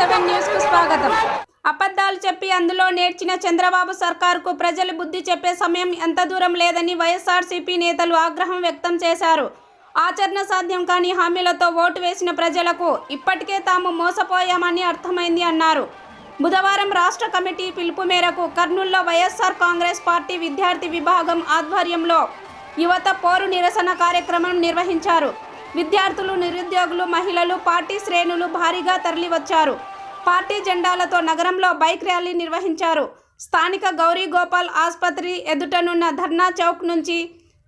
Seven స్వాగతం. అబద్ధాలు చెప్పి అందులో నేర్చిన చంద్రబాబు సర్కారుకు ప్రజలు బుద్ధి చెప్పే సమయం ఎంత దూరం లేదని వైఎస్ఆర్సీపీ నేతలు ఆగ్రహం వ్యక్తం చేశారు. ఆచరణ సాధ్యం కాని హామీలతో ఓటు వేసిన ప్రజలకు ఇప్పటికే తాము మోసపోయామని అర్థమైంది అన్నారు. బుధవారం రాష్ట్ర కమిటీ పిలుపు మేరకు కర్నూల్లో వైఎస్ఆర్ కాంగ్రెస్ పార్టీ విద్యార్థి విభాగం ఆధ్వర్యంలో యువత పోరు నిరసన కార్యక్రమం నిర్వహించారు. విద్యార్థులు నిరుద్యోగులు మహిళలు పార్టీ శ్రేణులు భారీగా తరలివచ్చారు. పార్టీ జెండాలతో నగరంలో బైక్ ర్యాలీ నిర్వహించారు. స్థానిక గౌరీ గోపాల్ ఆసుపత్రి ఎదుటనున్న ధర్నా చౌక్ నుంచి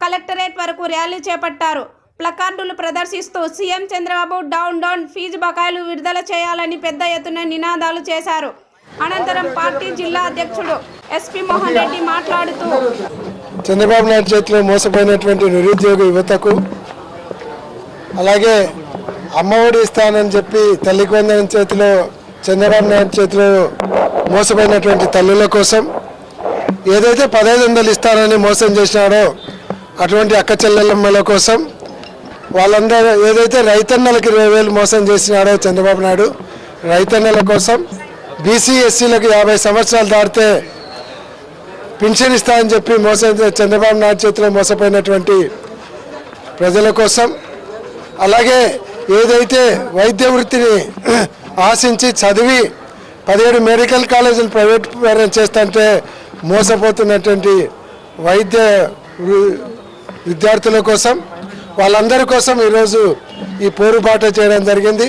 కలెక్టరేట్ వరకు ర్యాలీ చేపట్టారు. ప్లకార్డులు ప్రదర్శిస్తూ CM Chandrababu down down fee బకాయిలు విడుదల చేయాలని పెద్ద ఎత్తున నినాదాలు చేశారు. అనంతరం పార్టీ జిల్లా అధ్యక్షుడు ఎస్పీ మోహన్ రెడ్డి మాట్లాడుతూ చంద్రబాబు నాయుడు చేతిలో మోసపోయినటువంటి నిరుద్యోగ యువతకు అలాగే అమ్మఒడి ఇస్తానని చెప్పి తల్లికి చేతిలో చంద్రబాబు నాయుడు చేతిలో మోసపోయినటువంటి తల్లుల కోసం ఏదైతే పదహైదు వందలు ఇస్తానని మోసం చేసినాడో అటువంటి అక్క చెల్లెమ్మల కోసం వాళ్ళందరూ ఏదైతే రైతన్నలకు ఇరవై వేలు మోసం చేసినాడో చంద్రబాబు నాయుడు రైతన్నల కోసం బీసీ ఎస్సీలకు యాభై సంవత్సరాలు దాటితే పింఛన్ ఇస్తా అని చెప్పి మోసం చంద్రబాబు నాయుడు చేతిలో మోసపోయినటువంటి ప్రజల కోసం. అలాగే ఏదైతే వైద్య వృత్తిని ఆశించి చదివి పదిహేడు మెడికల్ కాలేజీలు ప్రైవేట్ పరం చేస్తుంటే మోసపోతున్నటువంటి వైద్య విద్యార్థుల కోసం వాళ్ళందరి కోసం ఈరోజు ఈ పోరుబాట చేయడం జరిగింది.